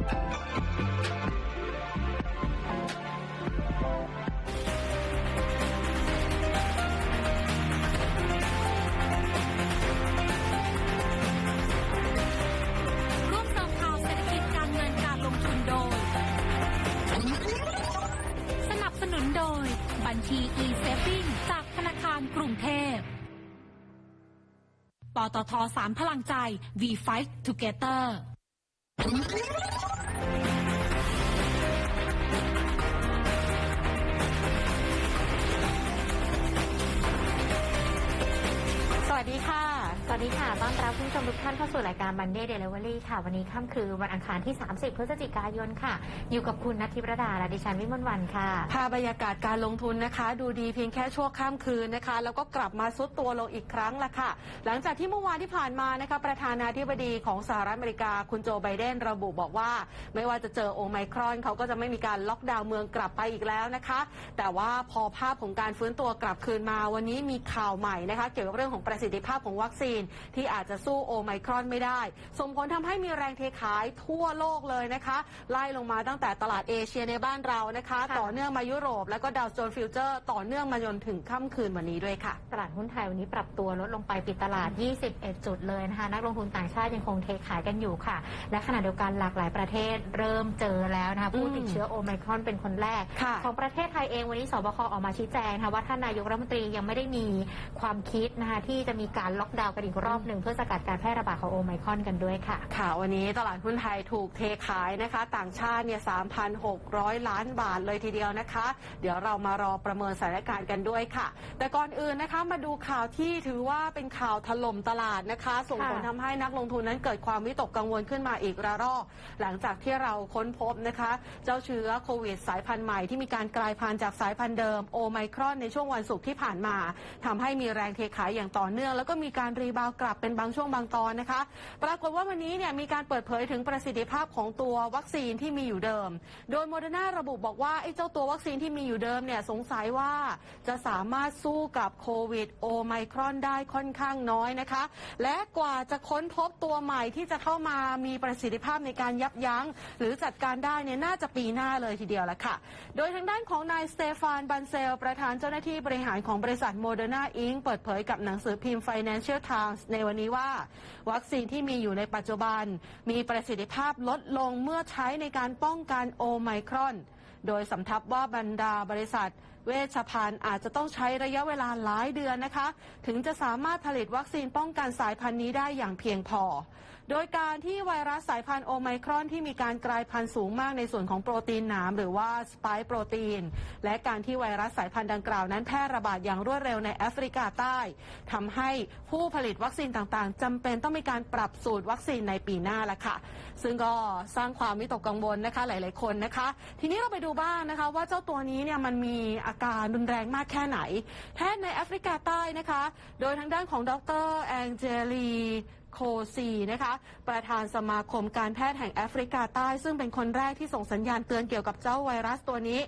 ร่วมเติมข่าวเศรษฐกิจการเงินการลงทุนโดย สนับสนุนโดย บัญชี e-saving จากธนาคารกรุงเทพ ปตทสามพลังใจ V Fight Together ดีค่ะ สวัสดีค่ะ ต้อนรับคุณผู้ชมทุกท่านเข้าสู่รายการ Monday Delivery ค่ะ วันนี้ค่ำคือวันอังคารที่ 30 พฤศจิกายนค่ะ อยู่กับคุณนัทธิประดาและดิฉันวิมลวันค่ะ ภาพบรรยากาศการลงทุนนะคะ ดูดีเพียงแค่ชั่วข้ามคืนนะคะ แล้วก็กลับมาซุดตัวลงอีกครั้งละค่ะ หลังจากที่เมื่อวานที่ผ่านมานะคะ ประธานาธิบดีของสหรัฐอเมริกา คุณโจไบเดนระบุบอกว่า ไม่ว่าจะเจอโอไมครอนเขาก็จะไม่มีการล็อกดาวน์เมืองกลับไปอีกแล้วนะคะ แต่ว่าพอภาพของการฟื้นตัวกลับคืนมา วันนี้มีข่าวใหม่นะคะ เกี่ยวกับเรื่องของประสิทธิภาพของวัคซีนที่อาจจะสู้โอไมครอนไม่ได้ ส่งผลทำให้มีแรงเทขายทั่วโลกเลยนะคะ ไล่ลงมาตั้งแต่ตลาดเอเชียในบ้านเรานะคะค่ะต่อเนื่องมายุโรป แล้วก็ดาวโจนส์ฟิวเจอร์ ต่อเนื่องมาจนถึงค่ำคืนวันนี้ด้วยค่ะ ตลาดหุ้นไทยวันนี้ปรับตัวลดลงไปปิดตลาด 21 จุดเลยนะคะ นักลงทุนต่างชาติยังคงเทขายกันอยู่ค่ะ และขณะเดียวกันหลากหลายประเทศเริ่มเจอแล้วนะคะผู้ติดเชื้อโอไมครอนเป็นคนแรกค่ะของประเทศไทยเองวันนี้สบคออกมาชี้แจงนะคะว่าท่านนายกรัฐมนตรียังไม่ได้มีความคิดนะคะที่จะมีการล็อกดาวน์กันอีกรอบหนึ่งเพื่อสกัดการแพร่ระบาดของโอไมครอนกันด้วยค่ะ ค่ะ วันนี้ตลาดหุ้นไทยถูกเทขายนะคะ ต่างชาติเนี่ย3,600 ล้านบาทเลยทีเดียวนะคะ เดี๋ยวเรามารอประเมินสถานการณ์กันด้วยค่ะ แต่ก่อนอื่นนะคะมาดูข่าวที่ถือว่าเป็นข่าวถล่มตลาดนะคะ ส่งผลค่ะทำให้นักลงทุนนั้นเกิดความวิตกกังวลขึ้นมาอีกระลอก หลังจากที่เราค้นพบนะคะ เจ้าเชื้อโควิดสายพันธุ์ใหม่ที่มีการกลายพันธุ์จากสายพันธุ์เดิมโอไมครอนในช่วงวันศุกร์ที่ผ่านมาทำให้มีแรงเทขายอย่างต่อเนื่อง แล้วก็มีการรีบาวกลับเป็นบางช่วงบางตอนนะคะ ปรากฏว่าวันนี้เนี่ยมีการเปิดเผยถึงประสิทธิภาพของตัววัคซีนที่มีอยู่เดิม โดยโมเดอร์นาระบุบอกว่าไอ้เจ้าตัววัคซีนที่มีอยู่เดิมเนี่ยสงสัยว่าจะสามารถสู้กับโควิดโอไมครอนได้ค่อนข้างน้อยนะคะ และกว่าจะค้นพบตัวใหม่ที่จะเข้ามามีประสิทธิภาพในการยับยั้ง หรือจัดการได้เนี่ยน่าจะปีหน้าเลยทีเดียวละค่ะ โดยทางด้านของนายสเตฟานบันเซล ประธานเจ้าหน้าที่บริหารของบริษัทโมเดอร์นาอิงเปิดเผยกับหนังสือพิมพ์ Financial Times ในวันนี้ว่า วัคซีนที่มีอยู่ในปัจจุบัน มีประสิทธิภาพลดลงเมื่อใช้ในการป้องกันโอไมครอน โดยสำทับว่าบรรดาบริษัทเวชภัณฑ์อาจจะต้องใช้ระยะเวลาหลายเดือนนะคะ ถึงจะสามารถผลิตวัคซีนป้องกันสายพันธุ์นี้ได้อย่างเพียงพอ โดยการที่ไวรัสสายพันธุ์โอไมครอนที่มีการกลายพันธุ์สูงมากในส่วนของโปรตีนหนามหรือว่าสปค์โปรตีน และการที่ไวรัสสายพันธุ์ดังกล่าวนั้นแพร่ระบาดอย่างรวดเร็วในแอฟริกาใต้ทำให้ผู้ผลิตวัคซีนต่างๆจำเป็นต้องมีการปรับสูตรวัคซีนในปีหน้าละค่ะ ซึ่งก็สร้างความวิตกกังวลนะคะหลาย ๆ คนนะคะ ทีนี้เราไปดูบ้างนะคะ ว่าเจ้าตัวนี้เนี่ยมันมีอาการรุนแรงมากแค่ไหน แพทย์ในแอฟริกาใต้นะคะ โดยทางด้านของดรแองเจลี โคซีนะคะ ประธานสมาคมการแพทย์แห่งแอฟริกาใต้ ซึ่งเป็นคนแรกที่ส่งสัญญาณเตือนเกี่ยวกับเจ้าไวรัสตัวนี้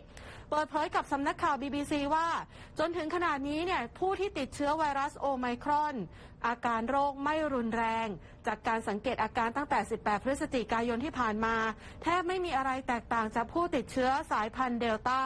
เปิดเผยกับสำนักข่าว BBC ว่า จนถึงขนาดนี้เนี่ยผู้ที่ติดเชื้อไวรัสโอไมครอน อาการโรคไม่รุนแรง จากการสังเกตอาการตั้งแต่ 18 พฤศจิกายนที่ผ่านมา แทบไม่มีอะไรแตกต่างจากผู้ติดเชื้อสายพันธุ์เดลต้า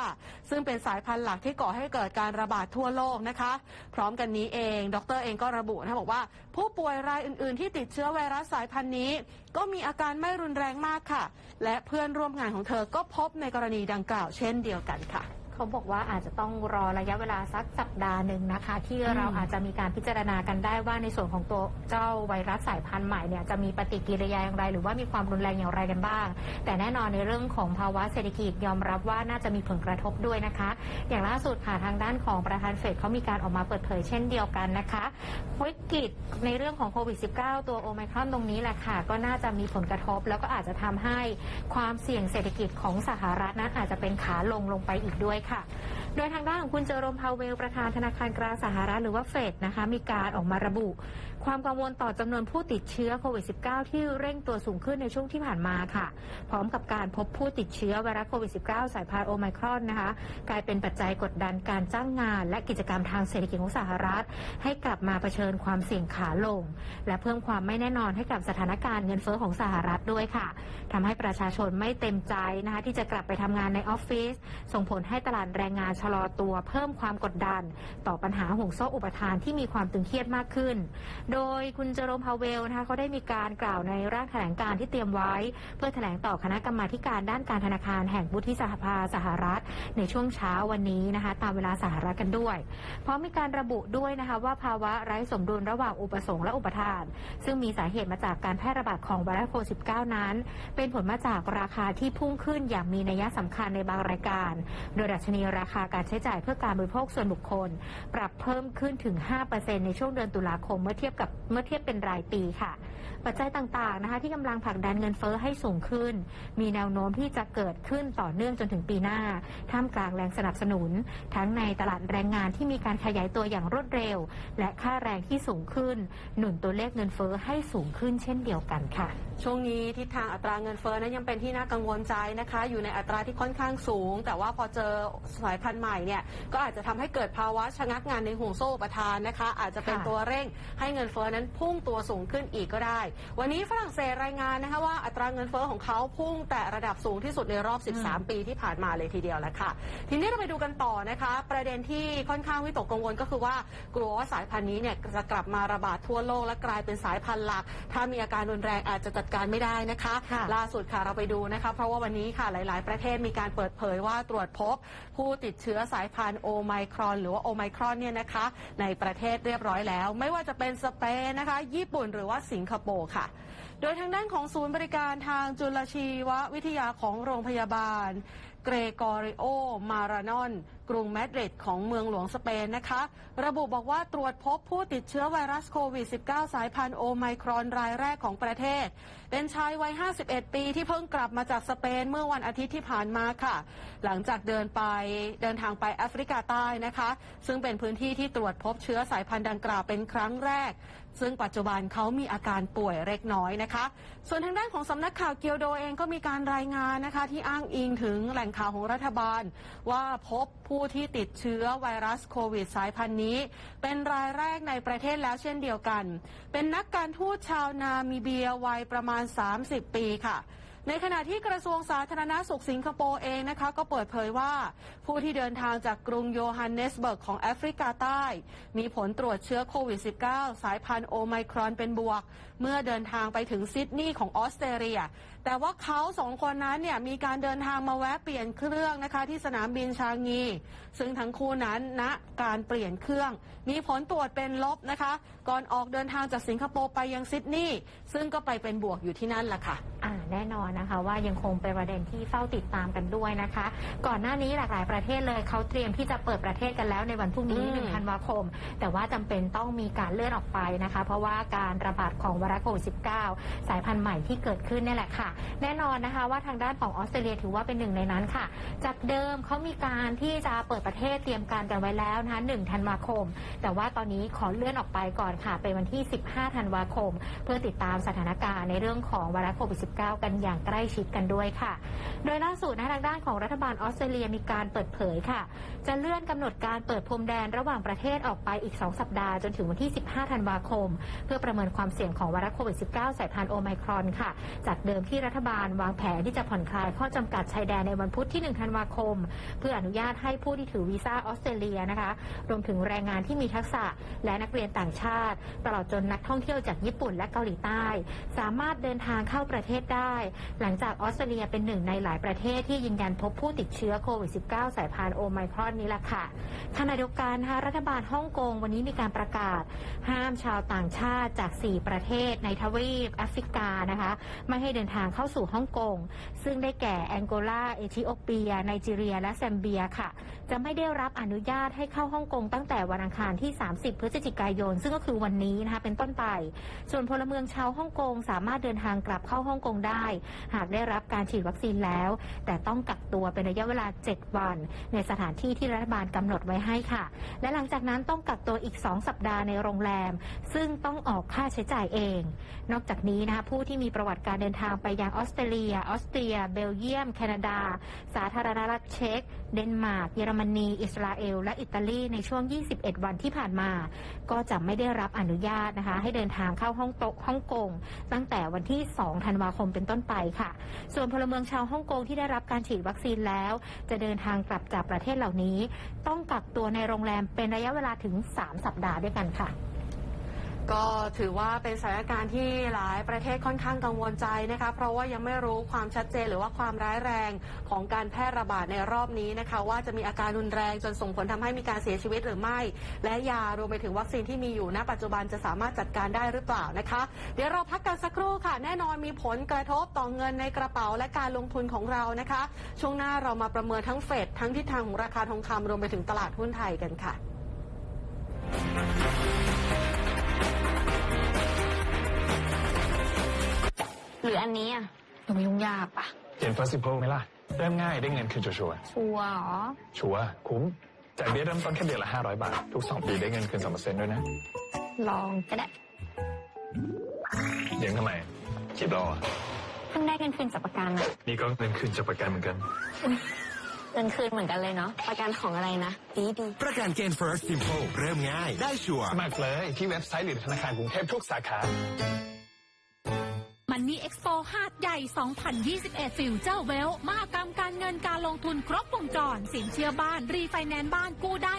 ซึ่งเป็นสายพันธุ์หลักที่ก่อให้เกิดการระบาดทั่วโลกนะคะ พร้อมกันนี้เอง ดรเองก็ระบุนะคะบอกว่า ผู้ป่วยรายอื่น ๆ ที่ติดเชื้อไวรัสสายพันธุ์นี้ ก็มีอาการไม่รุนแรงมากค่ะ และเพื่อนร่วมงานของเธอก็พบในกรณีดังกล่าวเช่นเดียวกันค่ะ เขาบอกว่าอาจจะต้องรอระยะเวลาสักสัปดาห์หนึ่งนะคะ ที่เราอาจจะมีการพิจารณากันได้ว่าในส่วนของตัวเจ้าไวรัสสายพันธุ์ใหม่เนี่ยจะมีปฏิกิริยาอย่างไร หรือว่ามีความรุนแรงอย่างไรกันบ้าง แต่แน่นอนในเรื่องของภาวะเศรษฐกิจยอมรับว่าน่าจะมีผลกระทบด้วยนะคะ อย่างล่าสุดค่ะทางด้านของประธานเฟดเขามีการออกมาเปิดเผยเช่นเดียวกันนะคะวิกฤตในเรื่องของโควิด -19 ตัวโอไมครอนตรงนี้แหละค่ะ ก็น่าจะมีผลกระทบ แล้วก็อาจจะทำให้ความเสี่ยงเศรษฐกิจของสหรัฐนั้นอาจจะเป็นขาลงลงไปอีกด้วยค่ะ โดยทางด้านของคุณเจอโรมพาวเวลประธานธนาคารกลางสหรัฐหรือว่าเฟดนะคะมีการออกมาระบุ ความกังวลต่อจำนวนผู้ติดเชื้อโควิด -19 ที่เร่งตัวสูงขึ้นในช่วงที่ผ่านมาค่ะ พร้อมกับการพบผู้ติดเชื้อไวรัสโควิด -19 สายพันธุ์โอไมครอนนะคะ กลายเป็นปัจจัยกดดันการจ้างงาน และกิจกรรมทางเศรษฐกิจของสหรัฐ ให้กลับมาเผชิญความเสี่ยงขาลง และเพิ่มความไม่แน่นอนให้กับสถานการณ์เงินเฟ้อของสหรัฐด้วยค่ะทำให้ประชาชนไม่เต็มใจนะคะที่จะกลับไปทำงานในออฟฟิศส่งผลให้ตลาดแรงงานชะลอตัวเพิ่มความกดดัน ต่อปัญหาห่วงโซ่อุปทานที่มีความตึงเครียดมากขึ้น โดยคุณเจอโรมพาวเวลนะคะเขาได้มีการกล่าวในร่างแถลงการที่เตรียมไว้ เพื่อแถลงต่อคณะกรรมาการด้านการธนาคารแห่งวุฒิสภาสหรัฐ ในช่วงเช้าวันนี้นะคะตามเวลาสหรัฐกันด้วยพร้อมมีการระบุด้วยนะคะว่าภาวะไร้สมดุลระหว่างอุปสงค์และอุปทาน ซึ่งมีสาเหตุมาจากการแพร่ระบาดของไวรัสโควิด -19 นั้น เป็นผลมาจากราคาที่พุ่งขึ้นอย่างมีนัยสำคัญในบางรายการ โดยดัชนีราคาการใช้จ่ายเพื่อการบริโภคส่วนบุคคล ปรับเพิ่มขึ้นถึง 5%ในช่วงเดือนตุลาคมเมื่อเทียบกับเมื่อเทียบเป็นรายปีค่ะ ปัจจัยต่างๆนะคะที่กำลังผลักดันเงินเฟ้อให้สูงขึ้น มีแนวโน้มที่จะเกิดขึ้นต่อเนื่องจนถึงปีหน้า ท่ามกลางแรงสนับสนุน ทั้งในตลาดแรงงานที่มีการขยายตัวอย่างรวดเร็ว และค่าแรงที่สูงขึ้น หนุนตัวเลขเงินเฟ้อให้สูงขึ้นเช่นเดียวกันค่ะ ช่วงนี้ทิศทางอัตราเงินเฟ้อนั้นยังเป็นที่น่ากังวลใจนะคะ อยู่ในอัตราที่ค่อนข้างสูง แต่ว่าพอเจอสายพันใหม่เนี่ยก็อาจจะทำให้เกิดภาวะชะงักงานในห่วงโซ่อุปทานนะคะ อาจจะเป็นค่ะตัวเร่งให้เงินเฟ้อนั้นพุ่งตัวสูงขึ้นอีกก็ได้ วันนี้ฝรั่งเศสรายงานนะคะว่าอัตราเงินเฟ้อของเขาพุ่งแต่ระดับสูงที่สุดในรอบ 13 ปีที่ผ่านมาเลยทีเดียวแหละค่ะ ทีนี้เราไปดูกันต่อนะคะ ประเด็นที่ค่อนข้างวิตกกังวลก็คือว่ากลัวว่าสายพันธุ์นี้เนี่ยจะกลับมาระบาดทั่วโลกและกลายเป็นสายพันธุ์หลัก ถ้ามีอาการรุนแรงอาจจะจัดการไม่ได้นะคะค่ะล่าสุดค่ะเราไปดูนะคะ เพราะว่าวันนี้ค่ะหลาย ๆ ประเทศมีการเปิดเผยว่าตรวจพบผู้ติดเชื้อสายพันธุ์โอไมครอน หรือว่าโอไมครอนเนี่ยนะคะ ในประเทศเรียบร้อยแล้ว ไม่ว่าจะเป็นสเปนนะคะ ญี่ปุ่นหรือว่าสิงคโปร์ค่ะ โดยทางด้านของศูนย์บริการทางจุลชีววิทยาของโรงพยาบาล เกรกอริโอ มารานอน กรุงมาดริดของเมืองหลวงสเปนนะคะ ระบุบอกว่าตรวจพบผู้ติดเชื้อไวรัสโควิด -19 สายพันธุ์โอไมครอนรายแรกของประเทศ เป็นชายวัย 51 ปีที่เพิ่งกลับมาจากสเปนเมื่อวันอาทิตย์ที่ผ่านมาค่ะ หลังจากเดินไปเดินทางไปแอฟริกาใต้นะคะ ซึ่งเป็นพื้นที่ที่ตรวจพบเชื้อสายพันธุ์ดังกล่าวเป็นครั้งแรก ซึ่งปัจจุบันเขามีอาการป่วยเล็กน้อยนะคะ ส่วนทางด้านของสำนักข่าวเกียวโดเองก็มีการรายงานนะคะ ที่อ้างอิงถึงแหล่งข่าวของรัฐบาล ว่าพบผู้ที่ติดเชื้อไวรัสโควิดสายพันธุ์นี้ เป็นรายแรกในประเทศแล้วเช่นเดียวกัน เป็นนักการทูตชาวนามิเบียวัยประมาณ 30 ปีค่ะ ในขณะที่กระทรวงสาธารณาสุขสิงคโปร์เองนะคะ ก็เปิดเผยว่า ผู้ที่เดินทางจากกรุงโยฮันเนสเบิร์กของแอฟริกาใต้ มีผลตรวจเชื้อโควิด -19 สายพันธุ์โอไมครอนเป็นบวก เมื่อเดินทางไปถึงซิดนีย์ของออสเตรเลีย แต่ว่าเขาสองคนนั้นเนี่ยมีการเดินทางมาแวะเปลี่ยนเครื่องนะคะ ที่สนามบินชางงี ซึ่งทั้งคู่นั้นณการเปลี่ยนเครื่อง มีผลตรวจเป็นลบนะคะ ก่อนออกเดินทางจากสิงคโปร์ไปยังซิดนีย์ซึ่งก็ไปเป็นบวกอยู่ที่นั่นแหละค่ะอ่าแน่นอนนะคะว่ายังคงเป็นประเด็นที่เฝ้าติดตามกันด้วยนะคะ ก่อนหน้านี้หลากหลายประเทศเลยเขาเตรียมที่จะเปิดประเทศกันแล้วในวันพรุ่งนี้อืมหนึ่งธันวาคม แต่ว่าจำเป็นต้องมีการเลื่อนออกไปนะคะ เพราะว่าการระบาดของไวรัสโควิด -19 สายพันธุ์ใหม่ที่เกิดขึ้นเนี่ยแหละค่ะแน่นอนนะคะว่าทางด้านของออสเตรเลียถือว่าเป็นหนึ่งในนั้นค่ะ จากเดิมเขามีการที่จะเปิดประเทศเตรียมการกันไว้แล้วนะคะ1ธันวาคม แต่ว่าตอนนี้ขอเลื่อนออกไปก่อนค่ะ เป็นวันที่ 15 ธันวาคม เพื่อติดตามสถานการณ์ในเรื่องของไวรัสโควิด -19 กันอย่างใกล้ชิดกันด้วยค่ะ โดยล่าสุดนะคะทางด้านของรัฐบาลออสเตรเลียมีการเปิดเผยค่ะ จะเลื่อนกำหนดการเปิดพรมแดนระหว่างประเทศออกไปอีก 2 สัปดาห์ จนถึงวันที่ 15 ธันวาคม เพื่อประเมินความเสี่ยงของไวรัสโควิด -19 สายพันธุ์โอไมครอนค่ะ จากเดิมที่รัฐบาลวางแผนที่จะผ่อนคลายข้อจำกัดชายแดนในวันพุธที่ 1 ธันวาคม เพื่ออนุญาตให้ผู้ที่ถือวีซ่าออสเตรเลียนะคะ รวมถึงแรงงานที่มีทักษะและนักเรียนต่างชาติ ตลอดจนนักท่องเที่ยวจากญี่ปุ่นและเกาหลีใต้ สามารถเดินทางเข้าประเทศได้ หลังจากออสเตรเลียเป็นหนึ่งในหลายประเทศที่ยืนยันพบผู้ติดเชื้อโควิด -19 สายพันธุ์โอไมครอนนี้แหละค่ะขณะเดียวกันนะคะรัฐบาลฮ่องกงวันนี้มีการประกาศ ห้ามชาวต่างชาติจาก 4 ประเทศในทวีปแอฟริกานะคะ ไม่ให้เดินทางเข้าสู่ฮ่องกง ซึ่งได้แก่แองโกลา เอธิโอเปีย ไนจีเรีย และแซมเบียค่ะ จะไม่ได้รับอนุญาตให้เข้าฮ่องกงตั้งแต่วันอังคารที่ 30 พฤศจิกายน ซึ่งก็คือวันนี้นะคะเป็นต้นไป ส่วนพลเมืองชาวฮ่องกงสามารถเดินทางกลับเข้าฮ่องกงได้ หากได้รับการฉีดวัคซีนแล้ว แต่ต้องกักตัวเป็นระยะเวลา 7 วัน ในสถานที่ที่รัฐบาลกำหนดไว้ให้ค่ะ และหลังจากนั้นต้องกักตัวอีก 2 สัปดาห์ในโรงแรม ซึ่งต้องออกค่าใช้จ่ายเอง นอกจากนี้นะคะผู้ที่มีประวัติการเดินทางไปยังออสเตรเลีย ออสเตรีย เบลเยียม แคนาดา สาธารณรัฐเช็ก เดนมาร์ก เยอรมนี อิสราเอล และอิตาลีในช่วง 21 วันที่ผ่านมา ก็จะไม่ได้รับอนุญาตนะคะ ให้เดินทางเข้าฮ่องโตฮ่องกง ตั้งแต่วันที่ 2 ธันวาคมเป็นต้นไปค่ะ ส่วนพลเมืองชาวฮ่องกงที่ได้รับการฉีดวัคซีนแล้ว จะเดินทางกลับจากประเทศเหล่านี้ ต้องกักตัวในโรงแรมเป็นระยะเวลาถึง 3 สัปดาห์ด้วยกันค่ะ ก็ถือว่าเป็นสถานการณ์ที่หลายประเทศค่อนข้างกังวลใจนะคะเพราะว่ายังไม่รู้ความชัดเจนหรือว่าความร้ายแรงของการแพร่ระบาดในรอบนี้นะคะว่าจะมีอาการรุนแรงจนส่งผลทำให้มีการเสียชีวิตหรือไม่ และยารวมไปถึงวัคซีนที่มีอยู่ณ ปัจจุบันจะสามารถจัดการได้หรือเปล่านะคะ เดี๋ยวเราพักกันสักครู่ค่ะ แน่นอนมีผลกระทบต่อเงินในกระเป๋าและการลงทุนของเรานะคะ ช่วงหน้าเรามาประเมินทั้งเฟดทั้งทิศทางของราคาทองคำรวมไปถึงตลาดหุ้นไทยกันค่ะ หรืออันนี้อะดูไม่ยุ่งยากปะเห็น Festival ไหมล่ะ เริ่มง่ายได้เงินคืนชัวร์ชัวร์เหรอ ๆชัวร์คุ้มจ่ายเบี้ยเริ่มต้นแค่เดือนละ 500 บาท ทุก 2 ปีได้เงินคืน2%ด้วยนะลองก็ได้ยังทำไมคิดรออะเพิ่งได้เงินคืนจากประกันอะนี่ก็เงินคืนจากประกันเหมือนกัน เงินคืนเหมือนกันเลยเนาะประกันของอะไรนะดีดีประกันเกณฑ์ First Simple เริ่มง่าย ได้ชัวร์ สมัครเลยที่เว็บไซต์หรือธนาคารกรุงเทพทุกสาขา Expo 5ใหญ่ 2021 ฟิวเจอร์เวลมหกรรมการเงินการลงทุนครบวงจร สินเชื่อบ้าน รีไฟแนนซ์บ้านกู้ได้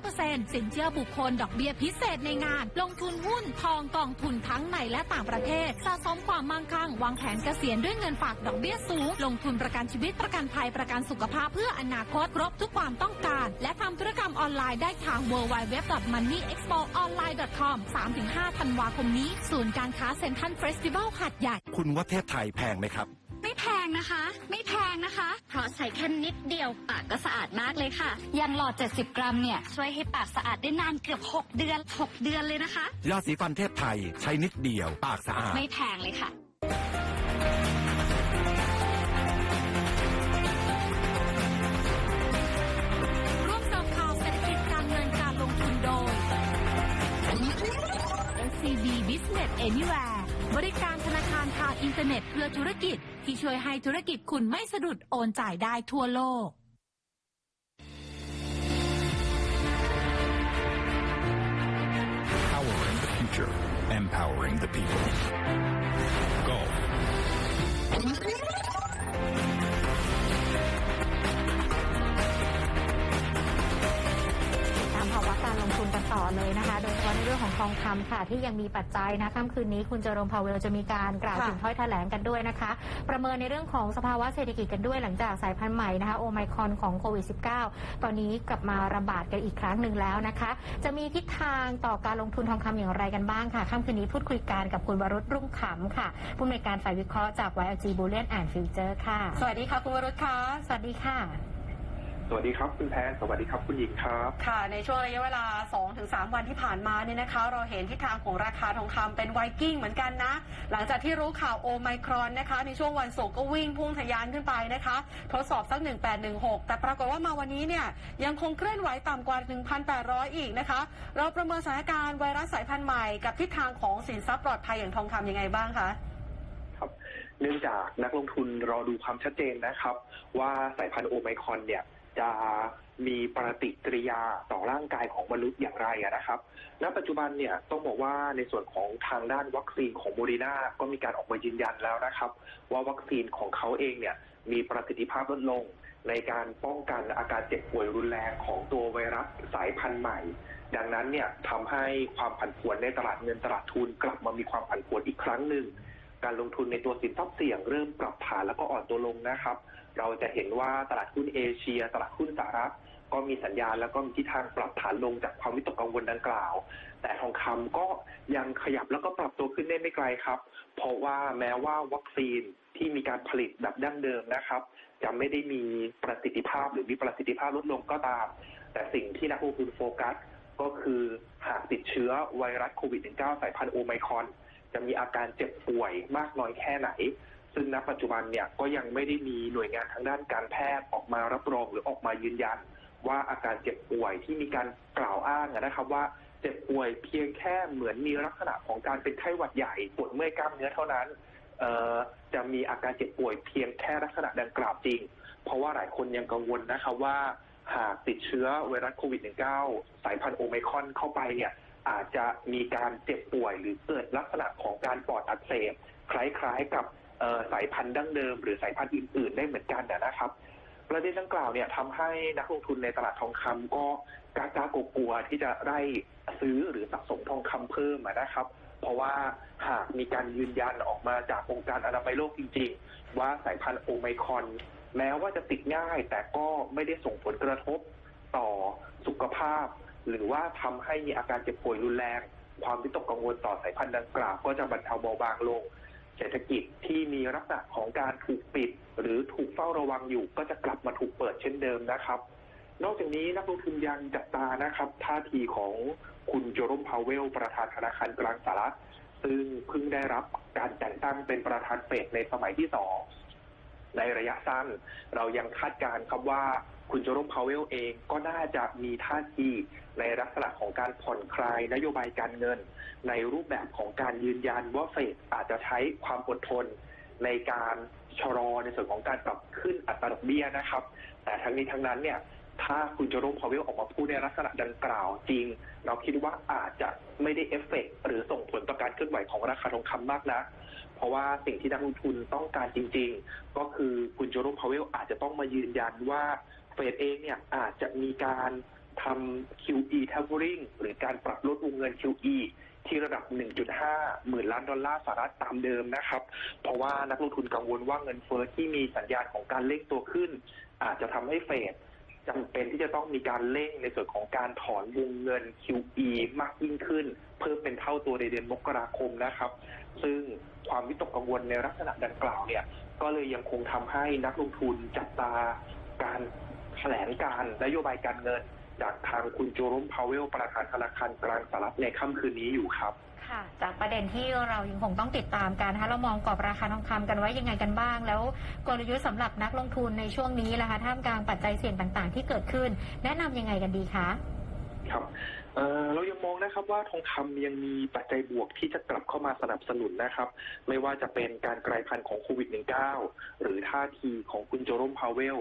100%สินเชื่อบุคคล ดอกเบี้ยพิเศษในงาน ลงทุนหุ้นทองกองทุนทั้งในและต่างประเทศ สะสมความมั่งคั่ง วางแผนเกษียณด้วยเงินฝากดอกเบี้ยสูง ลงทุนประกันชีวิตประกันภัยประกันสุขภาพเพื่ออนาคต ครบทุกความต้องการ และทำธุรกรรมออนไลน์ได้ทาง www.moneyexpoonline.com 3-5ธันวาคมนี้ ศูนย์การค้าเซ็นทรัลเฟสติวัลหาดใหญ่ คุณว่าเทพไทยพงไหมครับ ไม่แพงนะคะ ไม่แพงนะคะ เพราะใส่แค่นิดเดียวปากก็สะอาดมากเลยค่ะอย่างหลอด 70 กรัมเนี่ย ช่วยให้ปากสะอาดได้นานเกือบ 6 เดือน 6 เดือนเลยนะคะ ยาสีฟันเทพไทยใช้นิดเดียวปากสะอาด ไม่แพงเลยค่ะร่วมเสริมข่าวเศรษฐกิจการเงินการลงทุนโดย SCB Business Anywhere บริการธนาคารทางอินเทอร์เน็ตเพื่อธุรกิจ ที่ช่วยให้ธุรกิจคุณไม่สะดุดโอนจ่ายได้ทั่วโลก Powering the future, empowering the people. Golf. ทุนกันต่อเลยนะคะ โดยเฉพาะในเรื่องของทองคำค่ะ ที่ยังมีปัจจัยนะค่ำคืนนี้คุณเจอรงพาวเวลจะมีการกล่าวค่ะถึงถ้อยแถลงกันด้วยนะคะ ประเมินในเรื่องของสภาวะเศรษฐกิจกันด้วยหลังจากสายพันธุ์ใหม่นะคะโอไมครอนของโควิด -19 ตอนนี้กลับมาระบาดกันอีกครั้งหนึ่งแล้วนะคะ จะมีทิศทางต่อการลงทุนทองคำอย่างไรกันบ้างค่ะค่ำคืนนี้พูดคุยกันกับคุณวรุษรุ่งขำค่ะผู้อำนวยการฝ่ายวิเคราะห์จาก YLG Bullion and Future ค่ะ สวัสดีค่ะคุณวรุษค่ะสวัสดีค่ะ สวัสดีครับคุณแพนสวัสดีครับคุณหญิงครับ ค่ะ ในช่วงระยะเวลา 2-3 วันที่ผ่านมาเนี่ยนะคะ เราเห็นทิศทางของราคาทองคำเป็นไวกิ้งเหมือนกันนะ หลังจากที่รู้ข่าวโอไมครอนนะคะ ในช่วงวันศุกร์ก็วิ่งพุ่งทะยานขึ้นไปนะคะ ทดสอบสัก 1816 แต่ปรากฏว่ามาวันนี้เนี่ยยังคงเคลื่อนไหวต่ำกว่า 1,800 อีกนะคะ เราประเมินสถานการณ์ไวรัสสายพันธุ์ใหม่กับทิศทางของสินทรัพย์ปลอดภัยอย่างทองคำยังไงบ้างคะครับเนื่องจากนักลงทุนรอดูความชัดเจนนะครับ ว่าสายพันธุ์โอไมครอนเนี่ย จะมีปฏิกิริยาต่อร่างกายของมนุษย์อย่างไรนะครับ ณ ปัจจุบันเนี่ยต้องบอกว่าในส่วนของทางด้านวัคซีนของโมเดอร์นาก็มีการออกมายืนยันแล้วนะครับ ว่าวัคซีนของเขาเองเนี่ยมีประสิทธิภาพลดลง ในการป้องกันอาการเจ็บป่วยรุนแรงของตัวไวรัสสายพันธุ์ใหม่ ดังนั้นเนี่ยทำให้ความผันผวนในตลาดเงินตลาดทุนกลับมามีความผันผวนอีกครั้งหนึ่ง การลงทุนในตัวสินทรัพย์เสี่ยงเริ่มปรับฐานแล้วก็อ่อนตัวลงนะครับ เราจะเห็นว่าตลาดหุ้นเอเชีย ตลาดหุ้นสหรัฐก็มีสัญญาณแล้วก็มีทิศทางปรับฐานลงจากความวิตกกังวลดังกล่าว แต่ทองคำก็ยังขยับแล้วก็ปรับตัวขึ้นได้ไม่ไกลครับ เพราะว่าแม้ว่าวัคซีนที่มีการผลิตแบบดั้งเดิมนะครับ จะไม่ได้มีประสิทธิภาพหรือมีประสิทธิภาพลดลงก็ตาม แต่สิ่งที่นักลงทุนโฟกัส ก็คือหากติดเชื้อไวรัสโควิด -19 สายพันธุ์โอไมครอน จะมีอาการเจ็บป่วยมากน้อยแค่ไหน ซึ่งณปัจจุบันเนี่ยก็ยังไม่ได้มีหน่วยงานทางด้านการแพทย์ออกมารับรองหรือออกมายืนยัน ว่าอาการเจ็บป่วยที่มีการกล่าวอ้างนะครับว่าเจ็บป่วยเพียงแค่เหมือนมีลักษณะของการเป็นไข้หวัดใหญ่ปวดเมื่อยกล้ามเนื้อเท่านั้นจะมีอาการเจ็บป่วยเพียงแค่ลักษณะดังกล่าวจริง เพราะว่าหลายคนยังกังวลนะครับว่าหากติดเชื้อไวรัสโควิด -19 สายพันธุ์โอไมครอนเข้าไปเนี่ย อาจจะมีการเจ็บป่วยหรือเกิดลักษณะของการปอดอักเสบคล้ายๆ กับสายพันธุ์ดั้งเดิม หรือสายพันธุ์อื่น ๆ ได้เหมือนกันนะครับ ประเด็นดังกล่าวเนี่ยทำให้นักลงทุนในตลาดทองคำก็กล้ากลัวกลัวที่จะได้ซื้อหรือสะสมทองคำเพิ่มนะครับ เพราะว่าหากมีการยืนยันออกมาจากองค์การอนามัยโลกจริง ๆ ว่าสายพันธุ์โอไมคอนแม้ว่าจะติดง่ายแต่ก็ไม่ได้ส่งผลกระทบต่อสุขภาพ หรือว่าทำให้มีอาการเจ็บป่วยรุนแรง ความวิตกกังวลต่อสายพันธุ์ดังกล่าวก็จะบรรเทาเบาบางลง เศรษฐกิจที่มีลักษณะของการถูกปิด หรือถูกเฝ้าระวังอยู่ ก็จะกลับมาถูกเปิดเช่นเดิมนะครับ นอกจากนี้นักลงทุนยังจับตานะครับ ท่าทีของคุณโจรมพาวเวล ประธานธนาคารกลางสหรัฐซึ่งเพิ่งได้รับการแต่งตั้งเป็นประธานเฟดในสมัยที่สองในระยะสั้น เรายังคาดการณ์ครับว่า คุณโจรมพาวเวลเองก็น่าจะมีท่าทีในลักษณะของการผ่อนคลายนโยบายการเงิน ในรูปแบบของการยืนยันว่าเฟดอาจจะใช้ความอดทนในการชะลอในส่วนของการปรับขึ้นอัตราดอกเบี้ยนะครับ แต่ทั้งนี้ทั้งนั้นเนี่ยถ้าคุณโจโรมพาวเวลออกมาพูดในลักษณะดังกล่าวจริง เราคิดว่าอาจจะไม่ได้เอฟเฟกต์หรือส่งผลต่อการเคลื่อนไหวของราคาทองคำมากนะเพราะว่าสิ่งที่นักลงทุนต้องการจริง ๆ ก็คือคุณโจโรมพาวเวลอาจจะต้องมายืนยันว่า ดเองเนี่ยอาจจะมีการทำ QE tapering หรือการปรับลดวงเงิน QE ที่ระดับ 1.5 หมื่นล้านดอลลาร์สหรัฐตามเดิมนะครับ เพราะว่านักลงทุนกังวลว่าเงินเฟ้อที่มีสัญญาณของการเร่งตัวขึ้น อาจจะทำให้เฟดจำเป็นที่จะต้องมีการเร่งในส่วนของการถอนวงเงิน QE มากยิ่งขึ้น เพิ่มเป็นเท่าตัวในเดือนมกราคมนะครับ ซึ่งความวิตกกังวลในลักษณะดังกล่าวเนี่ย ก็เลยยังคงทำให้นักลงทุนจับตาการ ถลงการนโยบายการเงิน จากทางคุณโจโรมพาวเวลประธานธนาคารกลางสหรัฐในค่ำคืนนี้อยู่ครับค่ะจากประเด็นที่เรายังคงต้องติดตามกันนะคะเรามองกรอบราคาทองคำกันไว้ยังไงกันบ้าง แล้วกลยุทธ์สำหรับนักลงทุนในช่วงนี้ล่ะคะท่ามกลางปัจจัยเสี่ยงต่างๆ ที่เกิดขึ้น แนะนำยังไงกันดีคะครับ เอ่อเรายังมองนะครับว่าทองคำยังมีปัจจัยบวกที่จะกลับเข้ามาสนับสนุนนะครับ ไม่ว่าจะเป็นการกลายพันธุ์ของโควิด -19 หรือท่าทีของคุณโจโรมพาวเวล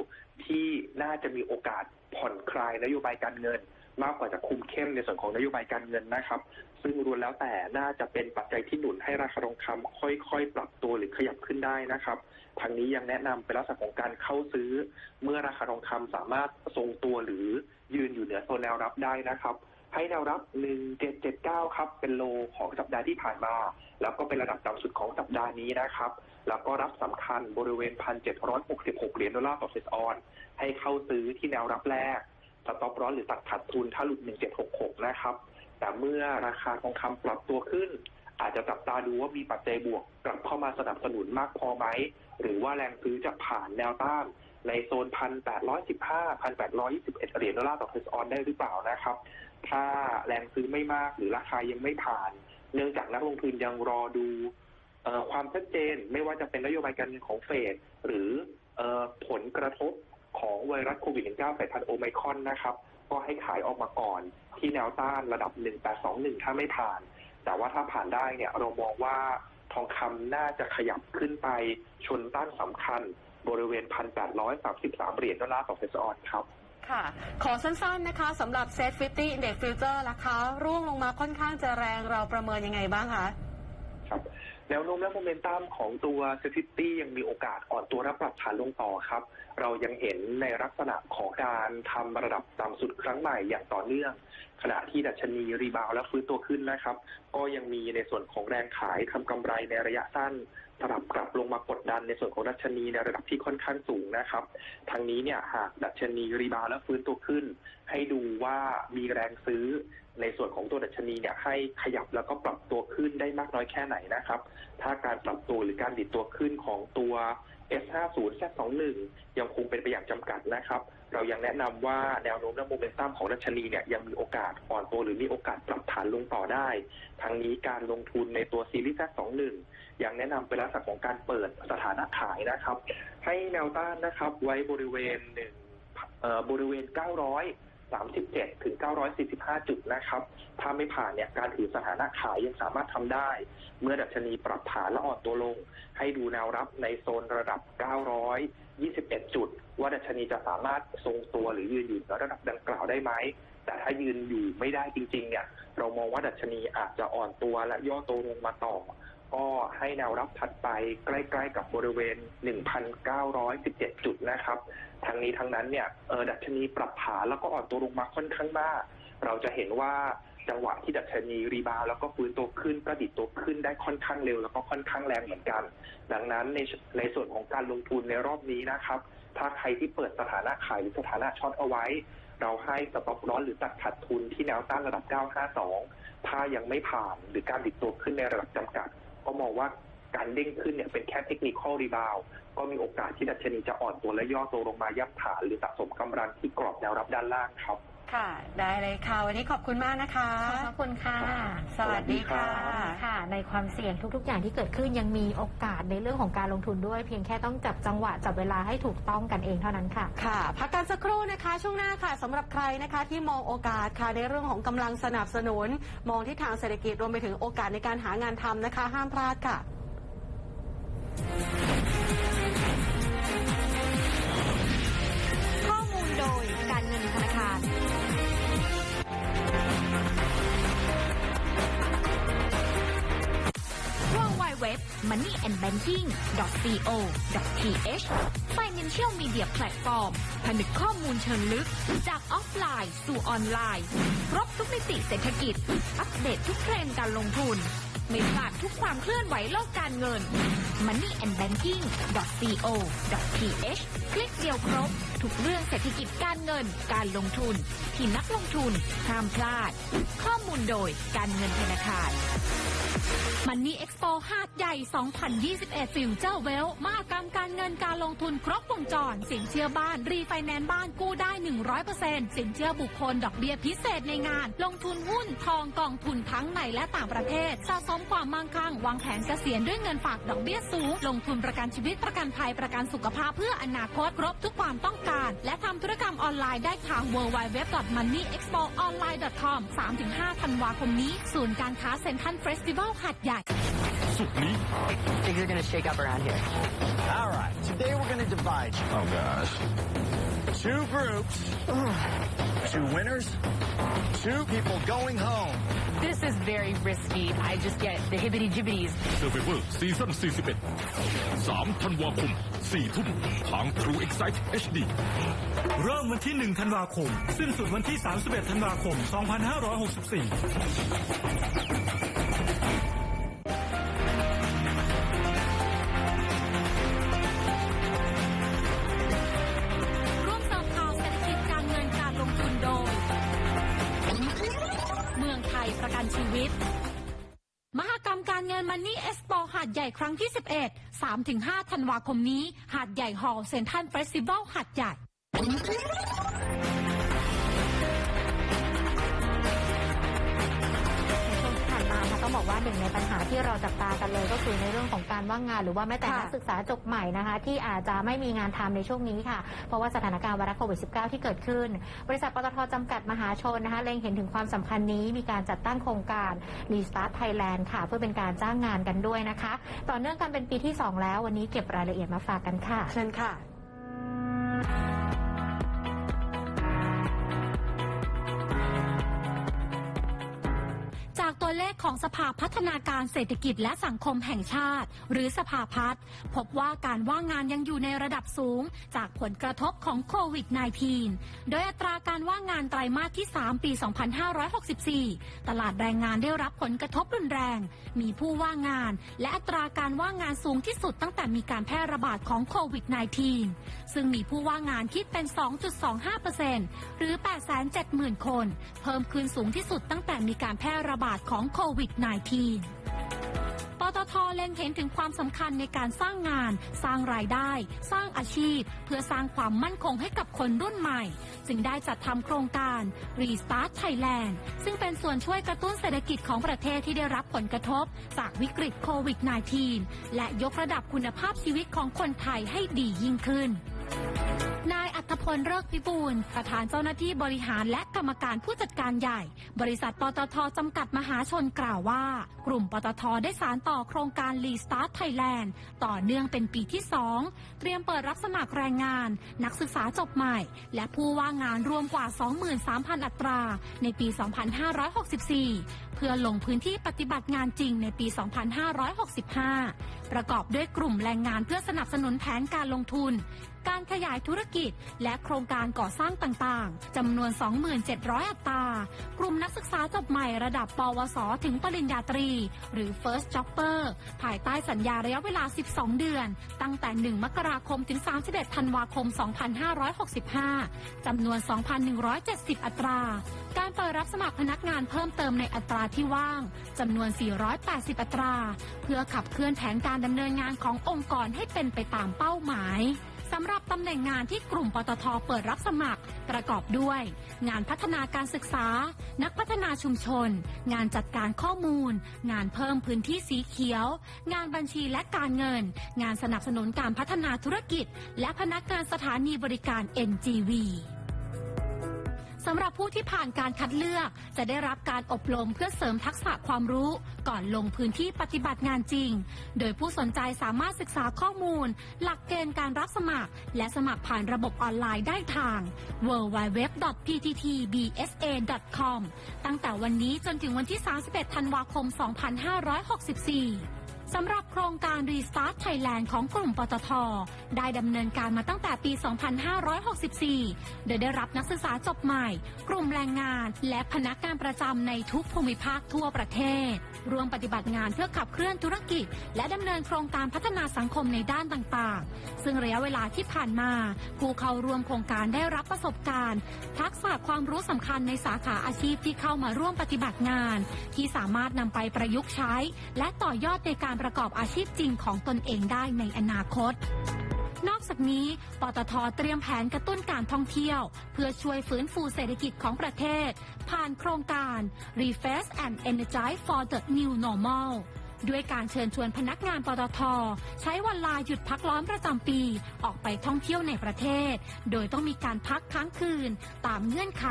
ที่น่าจะมีโอกาสผ่อนคลายนโยบายการเงิน มากกว่าจะคุมเข้มในส่วนของนโยบายการเงินนะครับ ซึ่งรวมแล้วแต่น่าจะเป็นปัจจัยที่หนุนให้ราคาทองคำค่อยๆ ปรับตัวหรือขยับขึ้นได้นะครับ ทางนี้ยังแนะนำเป็นลักษณะของการเข้าซื้อ เมื่อราคาทองคำสามารถทรงตัวหรือยืนอยู่เหนือโซนแนวรับได้นะครับ ให้แนวรับ 1779 ครับ เป็นโลของสัปดาห์ที่ผ่านมา แล้วก็เป็นระดับต่ำสุดของสัปดาห์นี้นะครับ แล้วก็รับสำคัญบริเวณ 1,766 เหรียญดอลลาร์ต่อเซตออน ให้เข้าซื้อที่แนวรับแรกสต็อปร้อนหรือตัดขาดทุนถ้าหลุด 1766 นะครับ แต่เมื่อราคาทองคำปรับตัวขึ้น อาจจะจับตาดูว่ามีปัจจัยบวกกลับเข้ามาสนับสนุนมากพอไหม หรือว่าแรงซื้อจะผ่านแนวต้าน ในโซน1,815 1,821เหรียญดอลลาร์ต่อเซตออนได้หรือเปล่านะครับ ถ้าแรงซื้อไม่มากหรือราคายังไม่ผ่าน เนื่องจากนักลงทุนยังรอดูออความชัดเจนไม่ว่าจะเป็นนโยบายการเงินของเฟดหรือออผลกระทบของไวรัสโควิด -19 สายพันธุ์โอไมครอนนะครับ ก็ให้ขายออกมาก่อนที่แนวต้านระดับ 1821 ถ้าไม่ผ่าน แต่ว่าถ้าผ่านได้เนี่ยเรามองว่าทองคำน่าจะขยับขึ้นไปชนต้านสำคัญ บริเวณ 1,833 เหรียญดอลลาร์ต่อเฟสออนครับค่ะ ขอสั้นๆนะคะสำหรับ Set 50 Index Future ราคาร่วงลงมาค่อนข้างจะแรงเราประเมินยังไงบ้างคะครับแนวโน้มและโมเมนตัมของตัวเซติตี้ยังมีโอกาสอ่อนตัวและปรับฐานลงต่อครับ เรายังเห็นในลักษณะของการทำระดับต่ำสุดครั้งใหม่อย่างต่อเนื่อง ขณะที่ดัชนีรีบาวและฟื้นตัวขึ้นนะครับ ก็ยังมีในส่วนของแรงขายทำกำไรในระยะสั้นปรับกลับลงมากดดันในส่วนของดัชนีในระดับที่ค่อนข้างสูงนะครับ ทางนี้เนี่ยหากดัชนีรีบาวและฟื้นตัวขึ้น ให้ดูว่ามีแรงซื้อในส่วนของตัวดัชนีเนี่ยให้ขยับแล้วก็ปรับตัวขึ้นได้มากน้อยแค่ไหนนะครับ ถ้าการปรับตัวหรือการดิดตัวขึ้นของตัว S50 Z21 ยังคงเป็นไปอย่างจำกัดนะครับ เรายังแนะนำว่าแนวโน้มและโมเมนตัมของดัชนีเนี่ยยังมีโอกาสอ่อนตัวหรือมีโอกาสปรับฐานลงต่อได้ทางนี้การลงทุนในตัวซีรีส์ Z21 ยังแนะนำเป็นลักษณะของการเปิดสถานะขายนะครับ ให้แนวต้านนะครับไว้บริเวณหนึ่งเอ่อบริเวณ937 ถึง 945 จุดนะครับ ถ้าไม่ผ่านเนี่ยการถือสถานะขายยังสามารถทำได้ เมื่อดัชนีปรับฐานและอ่อนตัวลง ให้ดูแนวรับในโซนระดับ 21 จุด ว่าดัชนีจะสามารถทรงตัวหรือยืนอยู่ในระดับดังกล่าวได้ไหม แต่ถ้ายืนอยู่ไม่ได้จริงๆเนี่ยเรามองว่าดัชนีอาจจะอ่อนตัวและย่อตัวลงมาต่อ ก็ให้แนวรับถัดไปใกล้ๆกับบริเวณ 1,917 จุดนะครับทางนี้ทั้งนั้นเนี่ยดัชนีปรับฐานแล้วก็อ่อนตัวลงมาค่อนข้างมาก เราจะเห็นว่า จังหวะที่ดัชนีรีบาวแล้วก็ฟื้นตัวขึ้นก็ดิดตัวขึ้นได้ค่อนข้างเร็ว แล้วก็ค่อนข้างแรงเหมือนกัน ดังนั้นในในส่วนของการลงทุนในรอบนี้นะครับ ถ้าใครที่เปิดสถานะขายหรือสถานะช็อตเอาไว้ เราให้สต็อปลอสหรือตัดขาดทุนที่แนวต้านระดับ 952 ถ้ายังไม่ผ่านหรือการดิดตัวขึ้นในระดับจำกัด ก็มองว่าการเด้งขึ้นเนี่ยเป็นแค่เทคนิคอลรีบาวก็มีโอกาสที่ดัชนีจะอ่อนตัวและย่อตัวลงมาย่ำฐานหรือสะสมกำลังที่กรอบแนวรับด้านล่างครับ ค่ะ ได้เลยค่ะ วันนี้ขอบคุณมากนะคะ ขอบพระคุณค่ะสวัสดีค่ะ ค่ะ ในความเสี่ยงทุก ๆ อย่างที่เกิดขึ้นยังมีโอกาสในเรื่องของการลงทุนด้วย เพียงแค่ต้องจับจังหวะจับเวลาให้ถูกต้องกันเองเท่านั้นค่ะ ค่ะ พักกันสักครู่นะคะ ช่วงหน้าค่ะสำหรับใครนะคะที่มองโอกาสค่ะในเรื่องของกำลังสนับสนุน มองที่ทางเศรษฐกิจรวมไปถึงโอกาสในการหางานทำนะคะ ห้ามพลาดค่ะ web. moneyandbanking.co.th Financial Media Platform ผนึกข้อมูลเชิงลึก จากออฟไลน์สู่ออนไลน์ ครบทุกมิติเศรษฐกิจ อัปเดตทุกเทรนด์การลงทุน ไม่พลาดทุกความเคลื่อนไหวโลกการเงิน moneyandbanking.co.th คลิกเดียวครบ ทุกเรื่องเศรษฐกิจการเงิน การลงทุน ที่นักลงทุนห้ามพลาด ข้อมูลโดยการเงินธนาคารมันนี่เอ็กซ์โปหาดใหญ่2021ฟิวเจอร์เวลมหกรรมการเงินการลงทุนครบวงจร สินเชื่อบ้าน รีไฟแนนซ์บ้านกู้ได้ 100%สินเชื่อบุคคลดอกเบี้ยพิเศษในงาน ลงทุนหุ้นทองกองทุนทั้งในและต่างประเทศ สะสมความมั่งคั่ง วางแผนเกษียณด้วยเงินฝากดอกเบี้ยสูง ลงทุนประกันชีวิตประกันภัยประกันสุขภาพเพื่ออนาคตครบทุกความต้องการ และทำธุรกรรมออนไลน์ได้ทาง www.moneyexpoonline.com 3-5ธันวาคมนี้ ศูนย์การค้าเซ็นทรัลเฟสติวัลหาดใหญ่ สุกร์นี้ Things are gonna shake up around here. All right, today we're gonna divide you. Oh gosh. Two groups, two winners, two people going home. This is very risky. I just get the hibbity jibbities. Survivor ซีซั่น41 3 ธันวาคม 4 ทุ่ม ทาง True Excite HD เริ่มวันที่ 1 ธันวาคม สิ้นสุดวันที่ 31 ธันวาคม 2564 าดใหญ่ครั้งที่ 11 3-5 ธันวาคมนี้ หาดใหญ่ฮอลเซนทันเฟสติวัลหาดใหญ่ ต้องบอกว่าหนึ่งในปัญหาที่เราจับตากันเลย ก็คือในเรื่องของการว่างงาน หรือว่าแม้แต่ค่ะนักศึกษาจบใหม่นะคะ ที่อาจจะไม่มีงานทำในช่วงนี้ค่ะ เพราะว่าสถานการณ์ไวรัสโควิด -19 ที่เกิดขึ้น บริษัทปตทจำกัดมหาชนนะคะเล็งเห็นถึงความสำคัญนี้มีการจัดตั้งโครงการ Restart Thailand ค่ะ เพื่อเป็นการจ้างงานกันด้วยนะคะ ต่อเนื่องกันเป็นปีที่ 2 แล้ววันนี้เก็บรายละเอียดมาฝากกันค่ะ เชิญค่ะ ของสภาพัฒนาการเศรษฐกิจและสังคมแห่งชาติ หรือสภาพัฒน์พบว่าการว่างงานยังอยู่ในระดับสูง จากผลกระทบของโควิด -19 โดยอัตราการว่างงานไตรมาสที่ 3 ปี 2564 ตลาดแรงงานได้รับผลกระทบรุนแรง มีผู้ว่างงาน และอัตราการว่างงานสูงที่สุดตั้งแต่มีการแพร่ระบาดของโควิด -19 ซึ่งมีผู้ว่างงานคิดเป็น 2.25%หรือ 870,000 คน เพิ่มขึ้นสูงที่สุดตั้งแต่มีการแพร่ระบาดของโควิด -19 ปตทเล็งเห็นถึงความสำคัญในการสร้างงาน สร้างรายได้ สร้างอาชีพ เพื่อสร้างความมั่นคงให้กับคนรุ่นใหม่ จึงได้จัดทำโครงการ Restart Thailand ซึ่งเป็นส่วนช่วยกระตุ้นเศรษฐกิจของประเทศที่ได้รับผลกระทบ จากวิกฤตโควิด -19 และยกระดับคุณภาพชีวิตของคนไทยให้ดียิ่งขึ้น นายอัธพลเลิกพิบูลประธานเจ้าหน้าที่บริหารและกรรมการผู้จัดการใหญ่ บริษัทปตทจำกัดมหาชนกล่าวว่า กลุ่มปตทได้สารต่อโครงการ r e Start Thailand ต่อเนื่องเป็นปีที่ 2 เตรียมเปิดรับสมัครแรงงาน นักศึกษาจบใหม่ และผู้ว่างงานรวมกว่า 23,000 อัตรา ในปี 2564 เพื่อลงพื้นที่ปฏิบัติงานจริงในปี 2565 ประกอบด้วยกลุ่มแรงงานเพื่อสนับสนุนแผนการลงทุนการขยายธุรกิจ และโครงการก่อสร้างต่างๆ จำนวน 27,000 อัตรา กลุ่มนักศึกษาจบใหม่ระดับ ปวส ถึงปริญญาตรี หรือ First Jobber ภายใต้สัญญาระยะเวลา 12 เดือน ตั้งแต่ 1 มกราคมถึง 31 ธันวาคม 2565 จำนวน 2,170 อัตรา การเปิดรับสมัครพนักงานเพิ่มเติมในอัตราที่ว่างจำนวน 480 อัตรา เพื่อขับเคลื่อนแผนการดำเนินงานขององค์กรให้เป็นไปตามเป้าหมาย สำหรับตำแหน่งงานที่กลุ่มปตทเปิดรับสมัคร ประกอบด้วย งานพัฒนาการศึกษา นักพัฒนาชุมชน งานจัดการข้อมูล งานเพิ่มพื้นที่สีเขียว งานบัญชีและการเงิน งานสนับสนุนการพัฒนาธุรกิจ และพนักงานสถานีบริการ NGV สำหรับผู้ที่ผ่านการคัดเลือก จะได้รับการอบรมเพื่อเสริมทักษะความรู้ ก่อนลงพื้นที่ปฏิบัติงานจริง โดยผู้สนใจสามารถศึกษาข้อมูล หลักเกณฑ์การรับสมัคร และสมัครผ่านระบบออนไลน์ได้ทาง www.pttbsa.com ตั้งแต่วันนี้จนถึงวันที่ 31 ธันวาคม 2564 สำหรับโครงการ Restart Thailand ของกลุ่มปตท ได้ดำเนินการมาตั้งแต่ปี 2564 โดยได้รับนักศึกษาจบใหม่ กลุ่มแรงงานและพนักงานประจำในทุกภูมิภาคทั่วประเทศ รวมปฏิบัติงานเพื่อขับเคลื่อนธุรกิจ และดำเนินโครงการพัฒนาสังคมในด้านต่างๆ ซึ่งระยะเวลาที่ผ่านมา ผู้เข้าร่วมโครงการได้รับประสบการณ์ ทักษะความรู้สำคัญในสาขาอาชีพที่เข้ามาร่วมปฏิบัติงาน ที่สามารถนำไปประยุกต์ใช้ และต่อยอดในการประกอบอาชีพจริงของตนเองได้ในอนาคต นอกจากนี้ ปตทเตรียมแผนกระตุ้นการท่องเที่ยว เพื่อช่วยฟื้นฟูเศรษฐกิจของประเทศ ผ่านโครงการ Refresh and Energize for the New Normal ด้วยการเชิญชวนพนักงานปตท ใช้วันลาหยุดพักร้อนประจำปี ออกไปท่องเที่ยวในประเทศ โดยต้องมีการพักค้างคืน ตามเงื่อนไข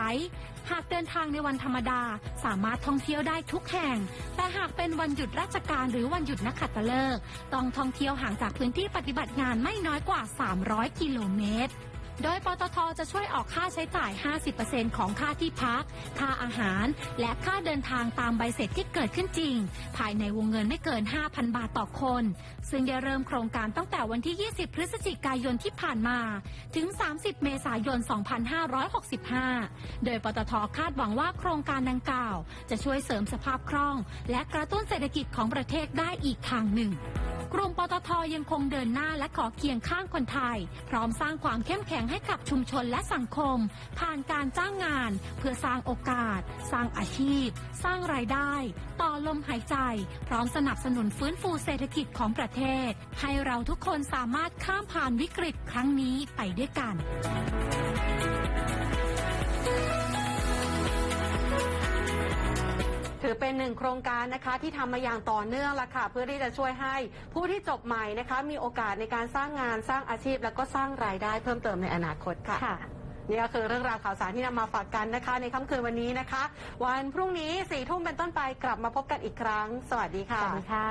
หากเดินทางในวันธรรมดาสามารถท่องเที่ยวได้ทุกแห่ง แต่หากเป็นวันหยุดราชการหรือวันหยุดนักขัตฤกษ์ต้องท่องเที่ยวห่างจากพื้นที่ปฏิบัติงานไม่น้อยกว่า 300 กิโลเมตร โดยปตทจะช่วยออกค่าใช้จ่าย 50%ของค่าที่พัก ค่าอาหาร และค่าเดินทางตามใบเสร็จที่เกิดขึ้นจริง ภายในวงเงินไม่เกิน 5,000 บาทต่อคน ซึ่งได้เริ่มโครงการตั้งแต่วันที่ 20 พฤศจิกายนที่ผ่านมา ถึง 30 เมษายน 2565 โดยปตทคาดหวังว่าโครงการดังกล่าว จะช่วยเสริมสภาพคล่อง และกระตุ้นเศรษฐกิจของประเทศได้อีกทางหนึ่งกลุ่มปตทยังคงเดินหน้าและขอเคียงข้างคนไทย พร้อมสร้างความเข้มแข็งให้กับชุมชนและสังคม ผ่านการจ้างงาน เพื่อสร้างโอกาส สร้างอาชีพ สร้างรายได้ ต่อลมหายใจ พร้อมสนับสนุนฟื้นฟูเศรษฐกิจของประเทศ ให้เราทุกคนสามารถข้ามผ่านวิกฤตครั้งนี้ไปด้วยกัน ถือเป็นหนึ่งโครงการนะคะที่ทำมาอย่างต่อเนื่องละค่ะเพื่อที่จะช่วยให้ผู้ที่จบใหม่นะคะมีโอกาสในการสร้างงานสร้างอาชีพ แล้วก็สร้างรายได้เพิ่มเติมในอนาคตค่ะนี่ก็คือเรื่องราวข่าวสารที่นำมาฝากกันนะคะ ในค่ำคืนวันนี้นะคะ วันพรุ่งนี้สี่ทุ่มเป็นต้นไปกลับมาพบกันอีกครั้ง สวัสดีค่ะสวัสดีค่ะ